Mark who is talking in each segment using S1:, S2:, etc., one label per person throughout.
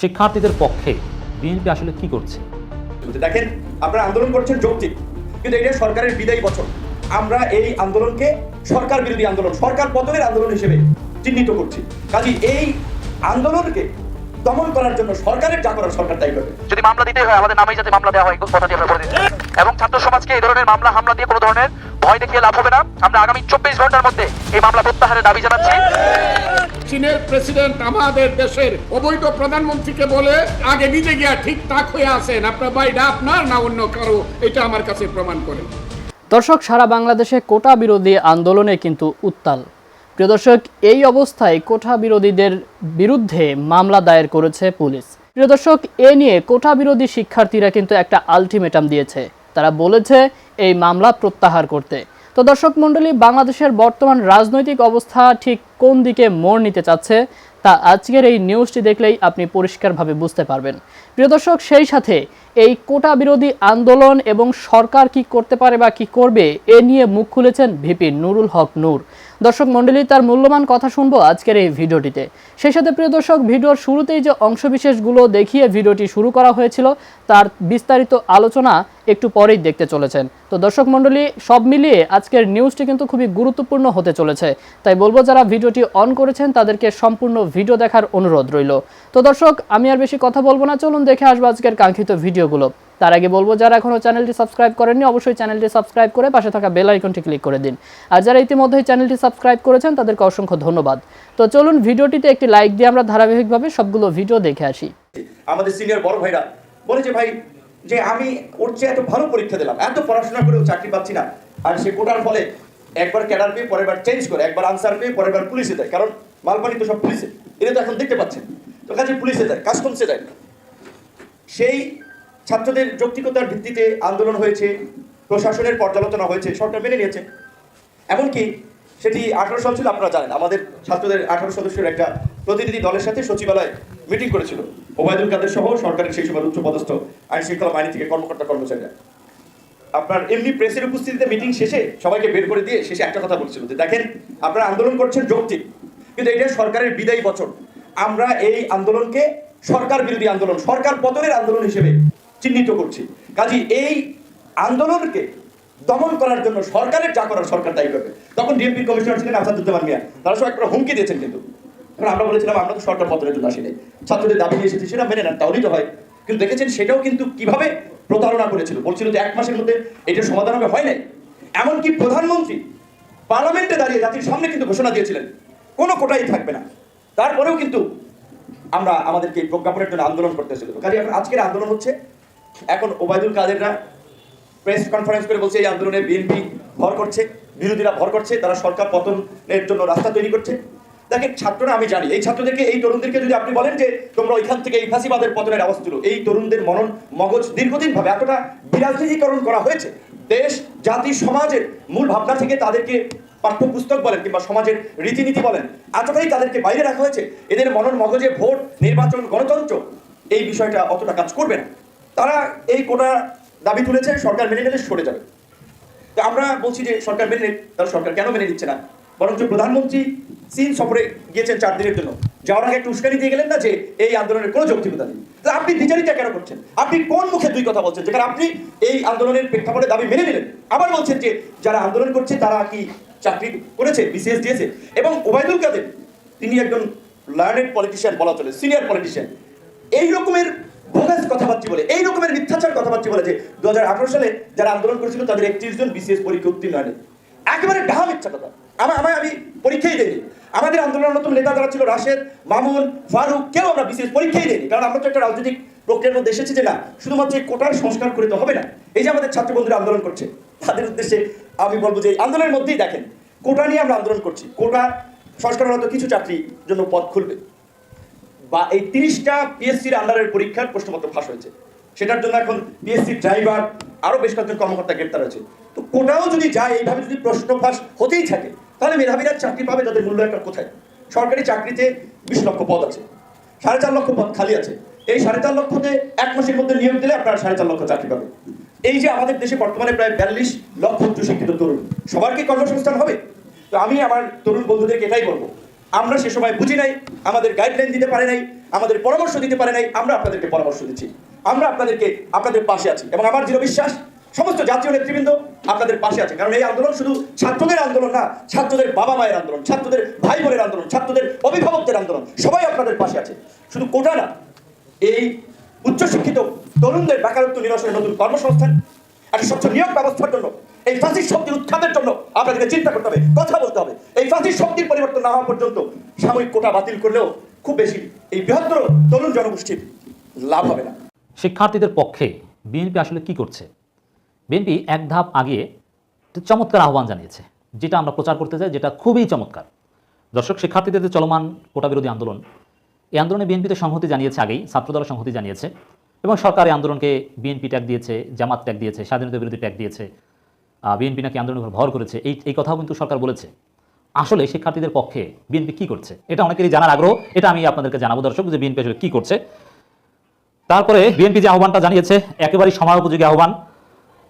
S1: শিক্ষার্থীদের পক্ষে বিএনপি আসলে কি করছে?
S2: দেখেন আপনারা আন্দোলন করছেন যৌক্তিক কিন্তু এটা সরকারের বিদায়ী বছর আমরা এই আন্দোলনকে সরকার বিরোধী আন্দোলন সরকার পতনের আন্দোলন হিসেবে চিহ্নিত করছি। কাজী এই আন্দোলনকে দমন করার জন্য সরকারের যা করার সরকার তাই করবে।
S3: যদি মামলা দিতে হয় আমাদের নামেই যাতে মামলা দেওয়া হয় কথাটি আমরা বলে দিচ্ছি। এবং ছাত্র সমাজকে এই ধরনের মামলা হামলা দিয়ে কোনো ধরনের ভয় দেখিয়ে লাভ হবে না। আমরা আগামী চব্বিশ ঘণ্টার মধ্যে এই মামলা প্রত্যাহারের দাবি জানাচ্ছি।
S4: চীনের প্রেসিডেন্ট আমাদের দেশের অবৈধ প্রধানমন্ত্রীকে বলে আগে নিজে গিয়া ঠিক তাক হয়ে আছেন। আপনার বাইরে আপনার না অন্য কারও? এটা আমার কাছে প্রমাণ করে।
S5: দর্শক, সারা বাংলাদেশে কোটা বিরোধী আন্দোলনে কিন্তু উত্তাল। প্রিয় দর্শক, এই অবস্থায় কোটা বিরোধীদের বিরুদ্ধে মামলা দায়ের করেছে পুলিশ। প্রিয় দর্শক, এ নিয়ে কোটা বিরোধী শিক্ষার্থীরা কিন্তু একটা আলটিমেটাম দিয়েছে। তারা বলেছে, এই মামলা প্রত্যাহার করতে। তো দর্শক মণ্ডলী, বাংলাদেশের বর্তমান রাজনৈতিক অবস্থা ঠিক কোন দিকে মোড় নিতে চাচ্ছে তা আজকের এই নিউজটি দেখলেই আপনি পরিষ্কারভাবে বুঝতে পারবেন। প্রিয় দর্শক, সেই সাথে এই কোটা বিরোধী আন্দোলন এবং সরকার কি করতে পারে বা কি করবে, এ নিয়ে মুখ খুলেছেন ভিপি নুরুল হক নূর। দর্শক মণ্ডলী, তার মূল্যবান কথা শুনব আজকের এই ভিডিওটিতে। সেই সাথে প্রিয় দর্শক, ভিডিওর শুরুতেই যে অংশবিশেষগুলো দেখিয়ে ভিডিওটি শুরু করা হয়েছিল, তার বিস্তারিত আলোচনা একটু পরেই দেখতে চলেছেন। তো দর্শক মণ্ডলী, সব মিলিয়ে আজকের নিউজটি কিন্তু খুবই গুরুত্বপূর্ণ হতে চলেছে। তাই বলব, যারা ভিডিওটি অন করেছেন, তাদেরকে সম্পূর্ণ ভিডিও দেখার অনুরোধ রইল। তো দর্শক, আমি আর বেশি কথা বলব না, চলুন দেখে আসব আজকের কাঙ্ক্ষিত ভিডিওগুলো তার আগে বলব, যারা এখনও চ্যানেলটি সাবস্ক্রাইব করেননি, অবশ্যই চ্যানেলটি সাবস্ক্রাইব করে পাশে থাকা বেল আইকনটি ক্লিক করে দিন। আর যারা ইতিমধ্যেই চ্যানেলটি সাবস্ক্রাইব করেছেন, তাদেরকে অসংখ্য ধন্যবাদ। তো চলুন ভিডিওটিতে একটি লাইক দিয়ে আমরা ধারাবাহিকভাবে সবগুলো ভিডিও দেখে আসি।
S2: আমাদের সিনিয়র বড় ভাইরা বলেছে ভাই, যে আমি ওর চেয়ে এত ভালো পরীক্ষা দিলাম, এত পড়াশোনা করেও চাকরি পাচ্ছি না। আর সে কোটার ফলে একবার ক্যাডার পেয়ে, পরের বার চেঞ্জ করে, একবার আনসার পেয়ে, পরের বার পুলিশে দেয়। কারণ মালপানি তো সব পুলিশে এটা তো এখন দেখতে পাচ্ছেন তো কাজে পুলিশে দেয় কাস্টমসে দেয়। সেই ছাত্রদের যৌক্তিকতার ভিত্তিতে আন্দোলন হয়েছে, প্রশাসনের পর্যালোচনা হয়েছে সরকার মেনে নিয়েছে। এমনকি সেটি আঠারো সাল ছিল, আপনারা জানেন, আমাদের ছাত্রদের আঠারো সদস্যের একটা প্রতিনিধি দলের সাথে সচিবালয় মিটিং করেছিল। ওবায়দুল কাদের সহ সরকারের সেই সময় উচ্চপদস্থ আইন শৃঙ্খলা বাহিনী থেকে কর্মকর্তা কর্মচারীরা। আপনার এমনি প্রেসের উপস্থিতিতে মিটিং শেষে সবাইকে বের করে দিয়ে শেষে একটা কথা বলছিল যে, দেখেন, আপনারা আন্দোলন করছেন যৌক্তিক, কিন্তু এটা সরকারের বিদায়ী বছর। আমরা এই আন্দোলনকে সরকার বিরোধী আন্দোলন, সরকার পতনের আন্দোলন হিসেবে চিহ্নিত করছি। কাজী, এই আন্দোলনকে দমন করার জন্য সরকারের যা করার সরকার তাই করবে। তখন ডিএমপি কমিশনার ছিলেন আসাদুজ্জামান মিয়া। তারা সব একটা হুমকি দিয়েছেন কিন্তু। এখন আমরা বলেছিলাম, আমরা তো সরকার পতনের জন্য আসিনি। ছাত্রদের দাবি নিয়ে এসেছি, সেটা মেনে নেন, তাহলেই তো হয়। কিন্তু দেখেছেন, সেটাও কিন্তু কীভাবে প্রতারণা করেছিল। বলছিল যে এক মাসের মধ্যে এটার সমাধান হবে, হয় নাই। এমনকি প্রধানমন্ত্রী পার্লামেন্টে দাঁড়িয়ে জাতির সামনে কিন্তু ঘোষণা দিয়েছিলেন, কোনো কোটাই থাকবে না। তারপরেও কিন্তু আমরা আমাদেরকে এই প্রজ্ঞাপনের জন্য আন্দোলন করতেছিল কাজে, এখন আজকের আন্দোলন হচ্ছে এখন ওবায়দুল কাদেররা প্রেস কনফারেন্স করে বলছে, এই আন্দোলনে বিএনপি ভর করছে, বিরোধীরা ভর করছে, তারা সরকার পতনের জন্য রাস্তা তৈরি করছে। দেখেন, ছাত্ররা, আমি জানি, এই ছাত্রদেরকে, এই তরুণদেরকে যদি আপনি বলেন যে, তোমরা ওইখান থেকে এই ফাঁসিবাদের পতনের তুলো, এই তরুণদের মনন মগজ দীর্ঘদিন ভাবে এতটা বিরাজনীতিকরণ করা হয়েছে, দেশ, জাতি, সমাজের মূল ভাবনা থেকে তাদেরকে পাঠ্যপুস্তক বলেন কিংবা সমাজের রীতিনীতি বলেন, এতটাই তাদেরকে বাইরে রাখা হয়েছে। এদের মনন মগজে ভোট, নির্বাচন, গণতন্ত্র, এই বিষয়টা অতটা কাজ করবে না। তারা এই কোটা দাবি তুলেছে, সরকার মেনে নিলে সরে যাবে। তো আমরা বলছি যে সরকার মেনে তাহলে সরকার কেন মেনে নিচ্ছে না? বরঞ্চ প্রধানমন্ত্রী চীন সফরে গিয়েছেন চার দিনের জন্য। যাওয়ার আগে একটু উস্কানি দিয়ে গেলেন না যে এই আন্দোলনের কোনো যৌক্তিকতা নেই। তাহলে আপনি দ্বিচারিতা কেন করছেন? আপনি কোন মুখে দুই কথা বলছেন? যেখানে আপনি এই আন্দোলনের প্রেক্ষাপটে দাবি মেনে নিলেন। আবার বলছেন যে যারা আন্দোলন করছে, তারা কি চাকরি করেছে, বিসিএস দিয়েছে? এবং ওবায়দুল কাদের, তিনি একজন লার্নেড পলিটিশিয়ান বলা চলে সিনিয়র পলিটিশিয়ান এই রকমের ভোগাস কথাবার্তা বলে, এই রকমের মিথ্যাচার কথাবার্তা বলে যে দু সালে যারা আন্দোলন করেছিল, তাদের একত্রিশ জন বিসিএস পরীক্ষা উত্তীর্ণ হয়নি একেবারে ডাহা মিথ্যা কথা। আমার আমায় আমি পরীক্ষাই দেয়নি আমাদের আন্দোলনত নেতা যারা ছিল, রাশেদ, মামুন, ফারুক, কেউ আমরা বিশেষ পরীক্ষাই দেয়নি কারণ আমরা তো একটা রাজনৈতিক প্রক্রিয়ার মধ্যে এসেছি যে, না, শুধুমাত্র এই কোটার সংস্কার করে তো হবে না। এই যে আমাদের ছাত্র বন্ধুরা আন্দোলন করছে, তাদের উদ্দেশ্যে আমি বলব যে, আন্দোলনের মধ্যেই দেখেন, কোটা নিয়ে আমরা আন্দোলন করছি। কোটা সংস্কার হয়তো কিছু চাকরির জন্য পথ খুলবে। বা এই তিরিশটা পিএসসির আন্ডারের পরীক্ষার প্রশ্নপত্র ফাঁস হয়েছে। সেটার জন্য এখন পিএসসি ড্রাইভার আরও বেশ কয়েকজন কর্মকর্তা গ্রেপ্তার হয়েছে। তো কোটাও যদি যায়, এইভাবে যদি প্রশ্ন ফাঁস হতেই থাকে, তাহলে মেধাবীরা চাকরি পাবে তাদের মূল্য একটা কোথায়? সরকারি চাকরিতে বিশ লক্ষ পদ আছে, সাড়ে চার লক্ষ পদ খালি আছে। এই সাড়ে চার লক্ষতে এক মাসের মধ্যে নিয়োগ দিলে আপনারা সাড়ে চার লক্ষ চাকরি পাবে এই যে আমাদের দেশে বর্তমানে প্রায় বিয়াল্লিশ লক্ষ উচ্চশিক্ষিত তরুণ, সবার কি কর্মসংস্থান হবে? তো আমি আমার তরুণ বন্ধুদেরকে এটাই বলব আমরা সে সময় বুঝি নাই, আমাদের গাইডলাইন দিতে পারে নাই, আমাদের পরামর্শ দিতে পারে নাই, আমরা আপনাদেরকে পরামর্শ দিচ্ছি। আমরা আপনাদেরকে, আপনাদের পাশে আছি এবং আমার দৃঢ় বিশ্বাস, সমস্ত জাতীয় নেতৃবৃন্দ আপনাদের পাশে আছে। কারণ এই আন্দোলন শুধু ছাত্রদের আন্দোলন না, ছাত্রদের বাবা মায়ের আন্দোলন, ছাত্রদের ভাই বোনের আন্দোলন, ছাত্রদের অভিভাবকদের আন্দোলন, সবাই আপনাদের পাশে আছে। শুধু কোটা না, এই উচ্চশিক্ষিত তরুণদের বেকারত্ব নিরসনের নতুন কর্মসংস্থান, একটা স্বচ্ছ নিয়োগ ব্যবস্থার জন্য এই ফাঁসির শক্তির উৎখাতের জন্য আপনাদেরকে চিন্তা করতে হবে, কথা বলতে হবে। এই ফাঁসির শক্তির পরিবর্তন না হওয়া পর্যন্ত সাময়িক কোটা বাতিল করলেও খুব বেশি এই বৃহত্তর তরুণ জনগোষ্ঠীর লাভ হবে না।
S1: শিক্ষার্থীদের পক্ষে বিএনপি আসলে কি করছে? বিএনপি এক ধাপ আগে একটি চমৎকার আহ্বান জানিয়েছে, যেটা আমরা প্রচার করতে চাই, যেটা খুবই চমৎকার। দর্শক, শিক্ষার্থীদের যে চলমান কোটা বিরোধী আন্দোলন, এই আন্দোলনে বিএনপিতে সংহতি জানিয়েছে আগেই, ছাত্রদল সংহতি জানিয়েছে, এবং সরকার এই আন্দোলনকে বিএনপি ট্যাগ দিয়েছে, জামাত ট্যাগ দিয়েছে, স্বাধীনতা বিরোধী ট্যাগ দিয়েছে। বিএনপি নাকি আন্দোলনের উপর ভর করেছে এই এই কথাও কিন্তু সরকার বলেছে। আসলে শিক্ষার্থীদের পক্ষে বিএনপি কি করছে? এটা অনেকেরই জানার আগ্রহ এটা আমি আপনাদেরকে জানাব দর্শক যে বিএনপি আসলে কি করছে। তারপরে বিএনপি যে আহ্বানটা জানিয়েছে একেবারেই সময় উপযোগী আহ্বান।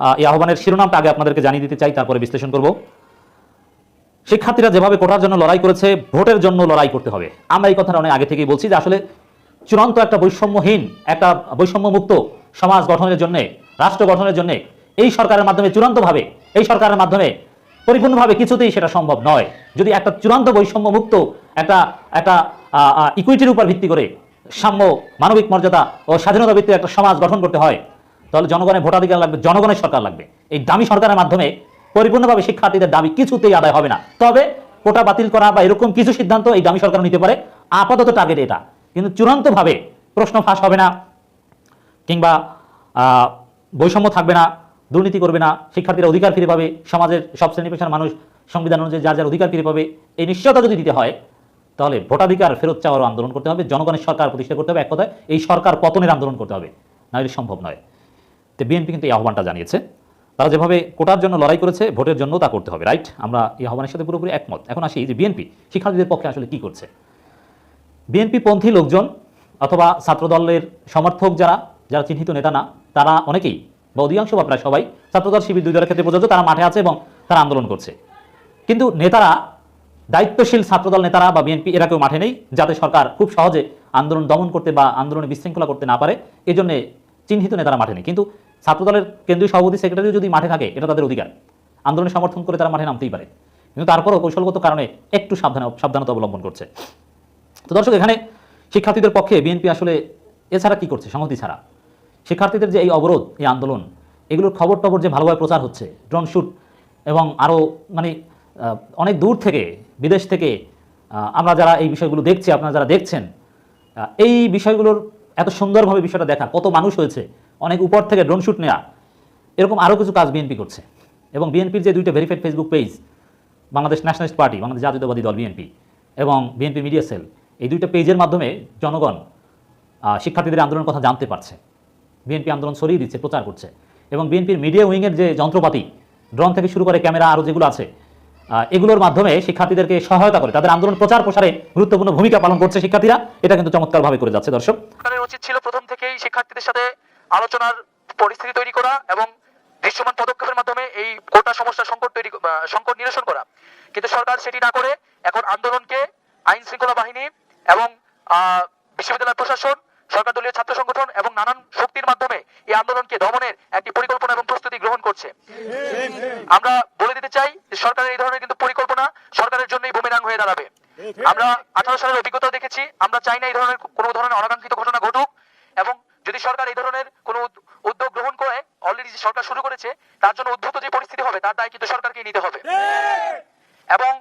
S1: আহ, এই আহ্বানের শিরোনামটা আগে আপনাদেরকে জানিয়ে দিতে চাই তারপরে বিশ্লেষণ করব। শিক্ষার্থীরা যেভাবে কোটার জন্য লড়াই করেছে ভোটের জন্য লড়াই করতে হবে। আমরা এই কথাটা অনেক আগে থেকেই বলছি যে আসলে চূড়ান্ত একটা বৈষম্যহীন একটা বৈষম্যমুক্ত সমাজ গঠনের জন্য রাষ্ট্র গঠনের জন্য এই সরকারের মাধ্যমে চূড়ান্তভাবে, এই সরকারের মাধ্যমে পরিপূর্ণভাবে কিছুতেই সেটা সম্ভব নয়। যদি একটা চূড়ান্ত বৈষম্যমুক্ত একটা একটা ইকুইটির উপর ভিত্তি করে সাম্য মানবিক মর্যাদা ও স্বাধীনতা ভিত্তিক একটা সমাজ গঠন করতে হয়, তাহলে জনগণের ভোটাধিকার লাগবে, জনগণের সরকার লাগবে। এই দামি সরকারের মাধ্যমে পরিপূর্ণভাবে শিক্ষার্থীদের দাবি কিছুতেই আদায় হবে না। তবে কোটা বাতিল করা বা এরকম কিছু সিদ্ধান্ত এই দামি সরকার নিতে পারে। আপাতত টার্গেট এটা। কিন্তু চূড়ান্তভাবে প্রশ্ন ফাঁস হবে না, কিংবা বৈষম্য থাকবে না। দুর্নীতি করবে না, শিক্ষার্থীরা অধিকার ফিরে পাবে, সমাজের সব শ্রেণি পেশার মানুষ সংবিধান অনুযায়ী যার যার অধিকার ফিরে পাবে, এই নিশ্চয়তা যদি দিতে হয়, তাহলে ভোটাধিকার ফেরত চাওয়ারও আন্দোলন করতে হবে, জনগণের সরকার প্রতিষ্ঠা করতে হবে, এক কথায় এই সরকার পতনের আন্দোলন করতে হবে না হলে সম্ভব নয়। তো বিএনপি কিন্তু এই আহ্বানটা জানিয়েছে। তারা যেভাবে কোটার জন্য লড়াই করেছে, ভোটের জন্য তা করতে হবে, রাইট? আমরা এই আহ্বানের সাথে পুরোপুরি একমত। এখন আসি যে বিএনপি, শিক্ষার্থীদের পক্ষে আসলে কি করছে? বিএনপি পন্থী লোকজন অথবা ছাত্রদলের সমর্থক যারা যারা চিহ্নিত নেতা না, তারা অনেকেই বা অধিকাংশ বা প্রায় সবাই ছাত্রদল, শিবির দুই দলের ক্ষেত্রে প্রযোজ্য, তারা মাঠে আছে এবং তারা আন্দোলন করছে। কিন্তু নেতারা, দায়িত্বশীল ছাত্রদল নেতারা বা বিএনপি, এরা কেউ মাঠে নেই, যাতে সরকার খুব সহজে আন্দোলন দমন করতে বা আন্দোলনে বিশৃঙ্খলা করতে না পারে এই জন্যে চিহ্নিত নেতারা মাঠে নেই। কিন্তু ছাত্রদলের কেন্দ্রীয় সভাপতি, সেক্রেটারিও যদি মাঠে থাকে, এটা তাদের অধিকার। আন্দোলনে সমর্থন করে তারা মাঠে নামতেই পারে। কিন্তু তারপরও কৌশলগত কারণে একটু সাবধান সাবধানতা অবলম্বন করছে। তো দর্শক, এখানে শিক্ষার্থীদের পক্ষে বিএনপি আসলে এছাড়া কি করছে? সংহতি ছাড়া। শিক্ষার্থীদের যে এই অবরোধ, এই আন্দোলন, এগুলোর খবর টবর যে ভালোভাবে প্রচার হচ্ছে, ড্রোন শ্যুট এবং আরও মানে অনেক দূর থেকে, বিদেশ থেকে আমরা যারা এই বিষয়গুলো দেখছি, আপনারা যারা দেখছেন এই বিষয়গুলোর এত সুন্দরভাবে বিষয়টা দেখা, কত মানুষ হয়েছে, অনেক উপর থেকে ড্রোন শ্যুট নেওয়া এরকম আরও কিছু কাজ বিএনপি করছে। এবং বিএনপির যে দুইটা verified Facebook page, Bangladesh nationalist party, Bangladesh জাতীয়তাবাদী দল বিএনপি এবং বিএনপি মিডিয়া সেল, এই দুইটা পেজের মাধ্যমে জনগণ শিক্ষার্থীদের আন্দোলনের কথা জানতে পারছে। বিএনপি আন্দোলন সরিয়ে দিচ্ছে, প্রচার করছে। এবং বিএনপির মিডিয়া উইংয়ের যে যন্ত্রপাতি ড্রোন থেকে শুরু করে ক্যামেরা আরও যেগুলো আছে এগুলোর মাধ্যমে শিক্ষার্থীদেরকে সহায়তা করে। তাদের আন্দোলন প্রচার প্রসারে গুরুত্বপূর্ণ ভূমিকা পালন করছে শিক্ষার্থীরা। এটা কিন্তু চমৎকারভাবে করে যাচ্ছে, দর্শক।
S3: উচিত ছিল প্রথম থেকেই শিক্ষার্থীদের সাথে আলোচনার পরিস্থিতি তৈরি করা এবং দৃশ্যমান পদক্ষেপের মাধ্যমে এই কোটা সমস্যা সংকট তৈরি সংকট নিরসন করা। কিন্তু সরকার সেটি না করে এখন আন্দোলনকে আইন শৃঙ্খলা বাহিনী এবং বিশ্ববিদ্যালয় প্রশাসন সরকার দলীয় ছাত্র সংগঠন এবং নানান শক্তির মাধ্যমে এই আন্দোলনকে দমনের একটি পরিকল্পনা এবং প্রস্তুতি গ্রহণ করছে। আমরা বলে দিতে চাই যে সরকারের এই ধরনের কিন্তু পরিকল্পনা সরকারের জন্যই বুমেরাং হয়ে দাঁড়াবে। আমরা আঠারো সালের অভিজ্ঞতা দেখেছি আমরা চাই না এই ধরনের কোনো ধরনের অনাকাঙ্ক্ষিত ঘটনা ঘটুক এবং যদি সরকার এই ধরনের কোনো উদ- উদ্যোগ গ্রহণ করে অলরেডি যে সরকার শুরু করেছে তার জন্য উদ্ভূত যে পরিস্থিতি হবে তার দায় কিন্তু সরকারকে নিতে হবে। এবং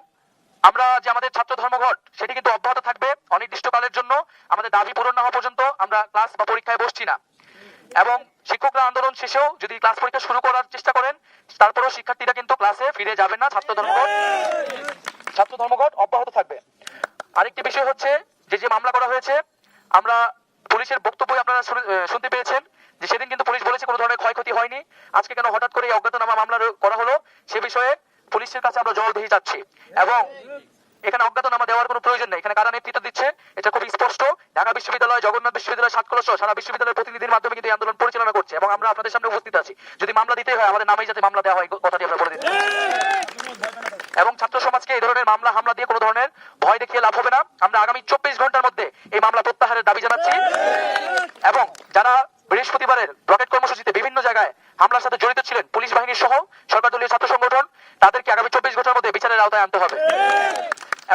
S3: আমরা যে আমাদের ছাত্র ধর্মঘট, সেটি কিন্তু অব্যাহত থাকবে অনির্দিষ্টকালের জন্য। আমাদের দাবি পূরণ না হওয়া পর্যন্ত আমরা ক্লাস বা পরীক্ষায় বসছি না। এবং শিক্ষকরা আন্দোলন শেষেও যদি ক্লাস পরীক্ষা শুরু করার চেষ্টা করেন, তারপরেও শিক্ষার্থীরা কিন্তু ক্লাসে ফিরে যাবেন না ছাত্র ধর্মঘট। ছাত্র ধর্মঘট অব্যাহত থাকবে। আরেকটি বিষয় হচ্ছে যে যে মামলা করা হয়েছে, আমরা পুলিশের বক্তব্য আপনারা শুনতে পেয়েছেন যে, সেদিন কিন্তু পুলিশ বলেছে কোনো ধরনের ক্ষয়ক্ষতি হয়নি। আজকে কেন হঠাৎ করে এই অজ্ঞাতনামা মামলা করা হলো, সে বিষয়ে পুলিশের কাছে আমরা দিয়ে যাচ্ছি এবং এখানে অজ্ঞাতনামা দেওয়ার কোনো প্রয়োজন নেই। এখানে কারা নেতৃত্ব দিচ্ছে, এটা খুব স্পষ্ট। ঢাকা বিশ্ববিদ্যালয়, জগন্নাথ বিশ্ববিদ্যালয়, সাতকলা সহ সারা বিশ্ববিদ্যালয়ের প্রতিনিধির মাধ্যমে কিন্তু আন্দোলন পরিচালনা করছে এবং আমরা আপনাদের সামনে উপস্থিত আছি। যদি মামলা দিতে হয়, আমাদের নামেই যাতে মামলা দেওয়া হয় কথাটি আমরা বলে দিচ্ছি। এবং ছাত্র সমাজকে এই ধরনের মামলা, হামলা দিয়ে কোনো ধরনের ভয় দেখিয়ে লাভ হবে না। আমরা আগামী চব্বিশ ঘণ্টার মধ্যে এই মামলা প্রত্যাহারের দাবি জানাচ্ছি। এবং যারা বৃহস্পতিবারের ব্লকেট কর্মসূচিতে বিভিন্ন জায়গায় হামলার সাথে জড়িত ছিলেন পুলিশ বাহিনীর সহ সরকার দলীয় ছাত্র সংগঠন। তাদেরকে আগামী চব্বিশ ঘণ্টার মধ্যে বিচারের আওতায় আনতে হবে।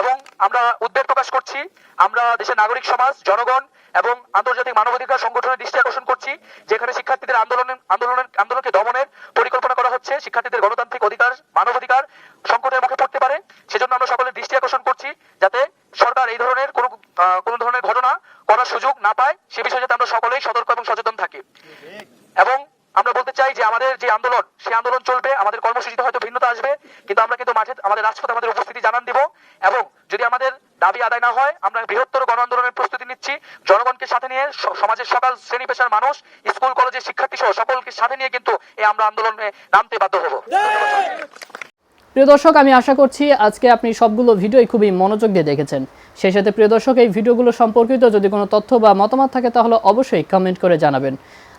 S3: এবং আমরা উদ্বেগ প্রকাশ করছি। আমরা দেশের নাগরিক সমাজ, জনগণ এবং আন্তর্জাতিক মানবাধিকার সংগঠনের দৃষ্টি আকর্ষণ করছি, যেখানে শিক্ষার্থীদের আন্দোলনের আন্দোলনের, আন্দোলনকে দমনের পরিকল্পনা করা হচ্ছে। শিক্ষার্থীদের গণতান্ত্রিক অধিকার, মানবাধিকার সংকটের মুখে পড়তে পারে। সেজন্য আমরা সকলের দৃষ্টি আকর্ষণ করছি, যাতে সরকার এই ধরনের কোনো কোনো ধরনের ঘটনা করার সুযোগ না পায়। সে বিষয়ে যাতে আমরা সকলেই সতর্ক এবং সচেতন থাকি এবং আমরা বলতে চাই যে আমাদের যে আন্দোলন, সেই আন্দোলন চলবে, আমাদের কর্মসূচিতে হয়তো ভিন্নতা আসবে, কিন্তু আমরা কিন্তু মাঠে আমাদের রাজপথে আমাদের উপস্থিতি জানান দিব এবং যদি আমাদের দাবি আদায় না হয়, আমরা বৃহত্তর গণ আন্দোলনের প্রস্তুতি নিচ্ছি। জনগণকে সাথে নিয়ে সমাজের সকল শ্রেণি পেশার মানুষ, স্কুল কলেজের শিক্ষার্থী সহ সকলকে সাথে নিয়ে কিন্তু এই আমরা আন্দোলনে নামতে বাধ্য হব।
S5: প্রিয় দর্শক, আমি আশা করছি আজকে আপনি সবগুলো ভিডিওই খুবই মনোযোগ দিয়ে দেখেছেন। সেই সাথে প্রিয় দর্শক, এই ভিডিওগুলো সম্পর্কিত যদি কোনো তথ্য বা মতামত থাকে, তাহলে অবশ্যই কমেন্ট করে জানাবেন।